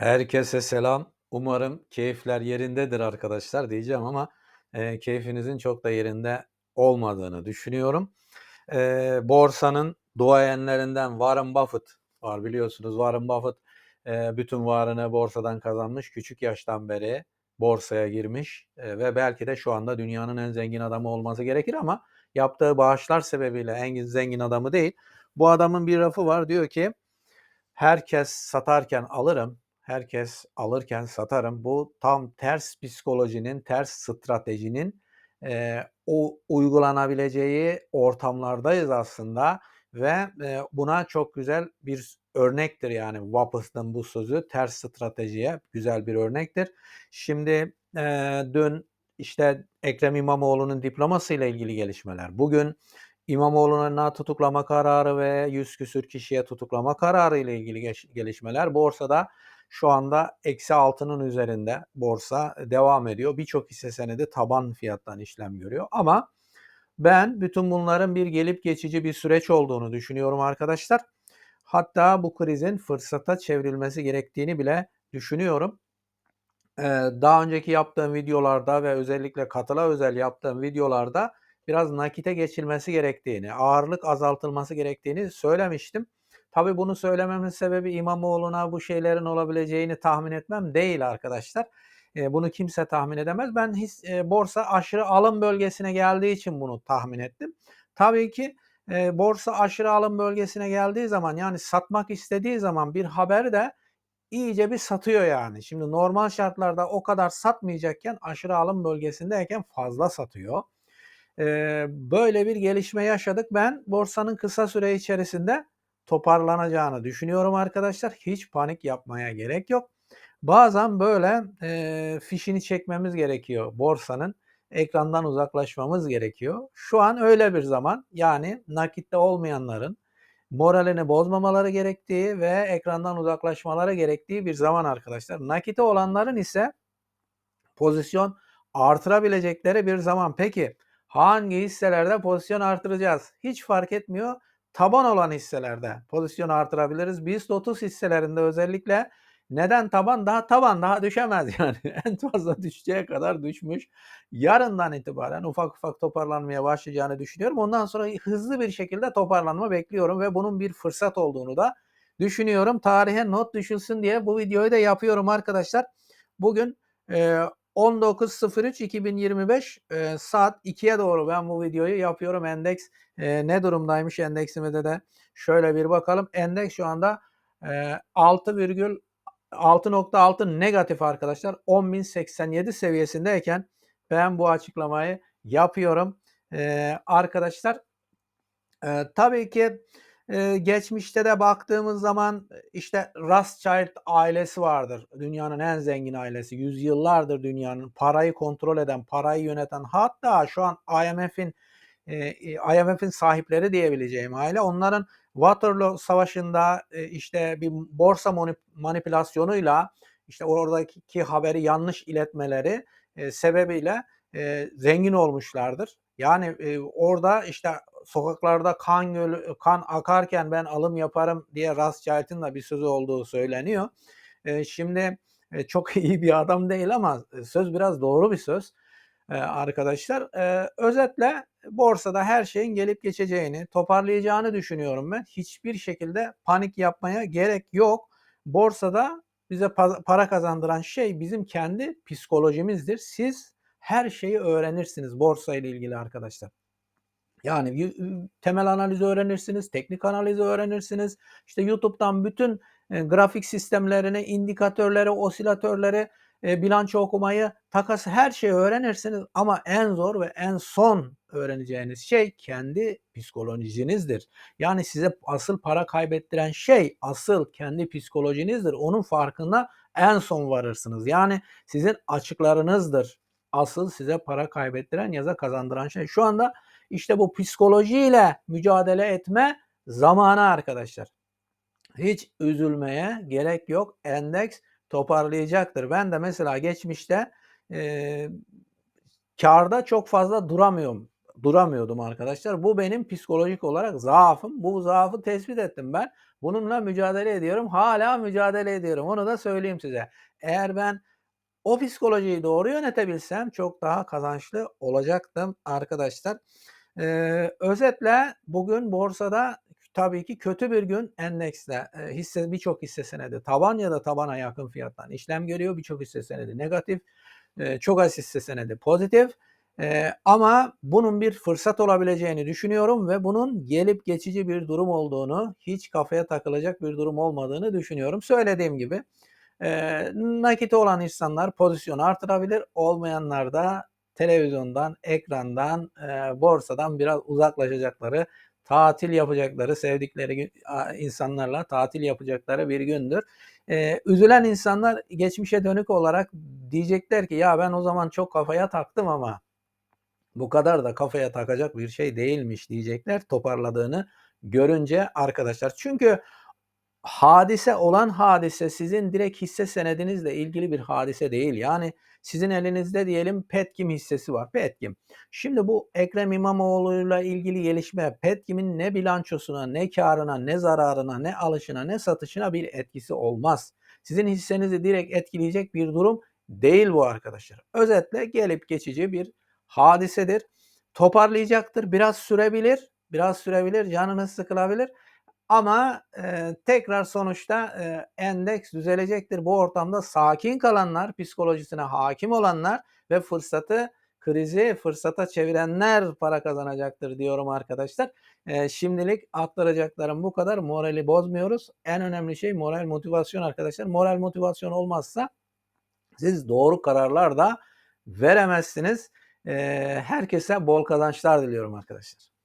Herkese selam. Umarım keyifler yerindedir arkadaşlar diyeceğim ama, eee, keyfinizin çok da yerinde olmadığını düşünüyorum. Eee, borsanın duayenlerinden Warren Buffett var biliyorsunuz. Warren Buffett, eee, bütün varını borsadan kazanmış. Küçük yaştan beri borsaya girmiş, eee, ve belki de şu anda dünyanın en zengin adamı olması gerekir ama yaptığı bağışlar sebebiyle en zengin adamı değil. Bu adamın bir lafı var diyor ki, "Herkes satarken alırım, herkes alırken satarım." Bu tam ters psikolojinin, ters stratejinin, eee, o uygulanabileceği ortamlardayız aslında ve, eee, buna çok güzel bir örnektir yani Buffett'ın bu sözü ters stratejiye güzel bir örnektir. Şimdi, eee, dün, işte, Ekrem İmamoğlu'nun diplomasıyla ilgili gelişmeler, bugün İmamoğlu'na tutuklama kararı ve 100 küsur kişiye tutuklama kararı ile ilgili gelişmeler borsada şu anda -6'nın üzerinde borsa devam ediyor. Birçok hisse senedi taban fiyattan işlem görüyor ama ben bütün bunların bir gelip geçici bir süreç olduğunu düşünüyorum arkadaşlar. Hatta bu krizin fırsata çevrilmesi gerektiğini bile düşünüyorum. Eee, daha önceki yaptığım videolarda ve özellikle katıla özel yaptığım videolarda biraz nakite geçilmesi gerektiğini, ağırlık azaltılması gerektiğini söylemiştim. Tabii bunu söylememin sebebi İmamoğlu'na bu şeylerin olabileceğini tahmin etmem değil arkadaşlar. Eee, bunu kimse tahmin edemez. Ben his eee, borsa aşırı alım bölgesine geldiği için bunu tahmin ettim. Tabii ki, eee, borsa aşırı alım bölgesine geldiği zaman, yani satmak istediği zaman bir haber de iyice bir satıyor yani. Şimdi normal şartlarda o kadar satmayacakken aşırı alım bölgesindeyken fazla satıyor. Eee, böyle bir gelişme yaşadık. Ben borsanın kısa süre içerisinde toparlanacağını düşünüyorum arkadaşlar. Hiç panik yapmaya gerek yok. Bazen böyle, eee, fişini çekmemiz gerekiyor borsanın. Ekrandan uzaklaşmamız gerekiyor. Şu an öyle bir zaman. Yani nakitte olmayanların moralini bozmamaları gerektiği ve ekrandan uzaklaşmaları gerektiği bir zaman arkadaşlar. Nakite olanların ise pozisyon artırabilecekleri bir zaman. Peki hangi hisselerde pozisyon artıracağız? Hiç fark etmiyor. Taban olan hisselerde pozisyon artırabiliriz. BIST 30 hisselerinde özellikle neden taban? Daha taban, daha düşemez yani. En fazla düşeceği kadar düşmüş. Yarından itibaren ufak ufak toparlanmaya başlayacağını düşünüyorum. Ondan sonra hızlı bir şekilde toparlanma bekliyorum ve bunun bir fırsat olduğunu da düşünüyorum. Tarihe not düşülsün diye bu videoyu da yapıyorum arkadaşlar. Bugün, eee, 19.03.2025 eee, saat 2'ye doğru ben bu videoyu yapıyorum. Endeks, eee, ne durumdaymış endeksimizde de şöyle bir bakalım. Endeks şu anda, eee, 6,6.6 negatif arkadaşlar. 10.087 seviyesindeyken ben bu açıklamayı yapıyorum. Eee, arkadaşlar, eee, tabii ki, eee, geçmişte de baktığımız zaman, işte Rothschild ailesi vardır. Dünyanın en zengin ailesi. Yüzyıllardır dünyanın parayı kontrol eden, parayı yöneten hatta şu an IMF'in, eee, IMF'in sahipleri diyebileceğim aile. Onların Waterloo Savaşı'nda, eee, işte bir borsa manipülasyonuyla, işte oradaki haberi yanlış iletmeleri, eee, sebebiyle, eee, zengin olmuşlardır. Yani, eee, orada işte sokaklarda kan gölü kan akarken ben alım yaparım diye Rothschild'in de bir sözü olduğu söyleniyor. Eee, şimdi, eee, çok iyi bir adam değil ama söz biraz doğru bir söz, eee, arkadaşlar. Eee, özetle borsada her şeyin gelip geçeceğini, toparlayacağını düşünüyorum ben. Hiçbir şekilde panik yapmaya gerek yok. Borsada bize pa para kazandıran şey bizim kendi psikolojimizdir. Siz her şeyi öğrenirsiniz borsa ile ilgili arkadaşlar. Yani temel analizi öğrenirsiniz, teknik analizi öğrenirsiniz. İşte YouTube'dan bütün, eee, grafik sistemlerini, indikatörleri, osilatörleri, eee, bilanço okumayı, takası her şeyi öğrenirsiniz ama en zor ve en son öğreneceğiniz şey kendi psikolojinizdir. Yani size asıl para kaybettiren şey asıl kendi psikolojinizdir. Onun farkına en son varırsınız. Yani sizin açıklarınızdır asıl size para kaybettiren ya da kazandıran şey. Şu anda işte bu psikolojiyle mücadele etme zamanı arkadaşlar. Hiç üzülmeye gerek yok. Endeks toparlayacaktır. Ben de mesela geçmişte, eee, kârda çok fazla duramıyorum. duramıyordum arkadaşlar. Bu benim psikolojik olarak zaafım. Bu zaafı tespit ettim ben. Bununla mücadele ediyorum. Hala mücadele ediyorum. Onu da söyleyeyim size. Eğer ben o psikolojiyi doğru yönetebilsem çok daha kazançlı olacaktım arkadaşlar. Ee, özetle bugün borsada tabii ki kötü bir gün endekste e, hisse birçok hisse senedi taban ya da tabana yakın fiyattan işlem görüyor. Birçok hisse senedi negatif, e, çok az hisse senedi pozitif. E, ama bunun bir fırsat olabileceğini düşünüyorum ve bunun gelip geçici bir durum olduğunu, hiç kafaya takılacak bir durum olmadığını düşünüyorum. Söylediğim gibi e, nakiti olan insanlar pozisyonu artırabilir, olmayanlar da televizyondan, ekrandan, e, borsadan biraz uzaklaşacakları, tatil yapacakları, sevdikleri insanlarla tatil yapacakları bir gündür. E, üzülen insanlar geçmişe dönük olarak diyecekler ki ya ben o zaman çok kafaya taktım ama bu kadar da kafaya takacak bir şey değilmiş diyecekler toparladığını görünce arkadaşlar. Çünkü hadise olan hadise sizin direkt hisse senedinizle ilgili bir hadise değil. Yani sizin elinizde diyelim Petkim hissesi var. Petkim. Şimdi bu Ekrem İmamoğlu'yla ilgili gelişme Petkim'in ne bilançosuna, ne karına, ne zararına, ne alışına, ne satışına bir etkisi olmaz. Sizin hissenizi direkt etkileyecek bir durum değil bu arkadaşlar. Özetle gelip geçici bir hadisedir. Toparlayacaktır. Biraz sürebilir. Biraz sürebilir. Canınız sıkılabilir. Ama e, tekrar sonuçta e, endeks düzelecektir. Bu ortamda sakin kalanlar, psikolojisine hakim olanlar ve fırsatı krizi fırsata çevirenler para kazanacaktır diyorum arkadaşlar. E, şimdilik aktaracaklarım bu kadar. Morali bozmuyoruz. En önemli şey moral motivasyon arkadaşlar. Moral motivasyon olmazsa siz doğru kararlar da veremezsiniz. E, herkese bol kazançlar diliyorum arkadaşlar.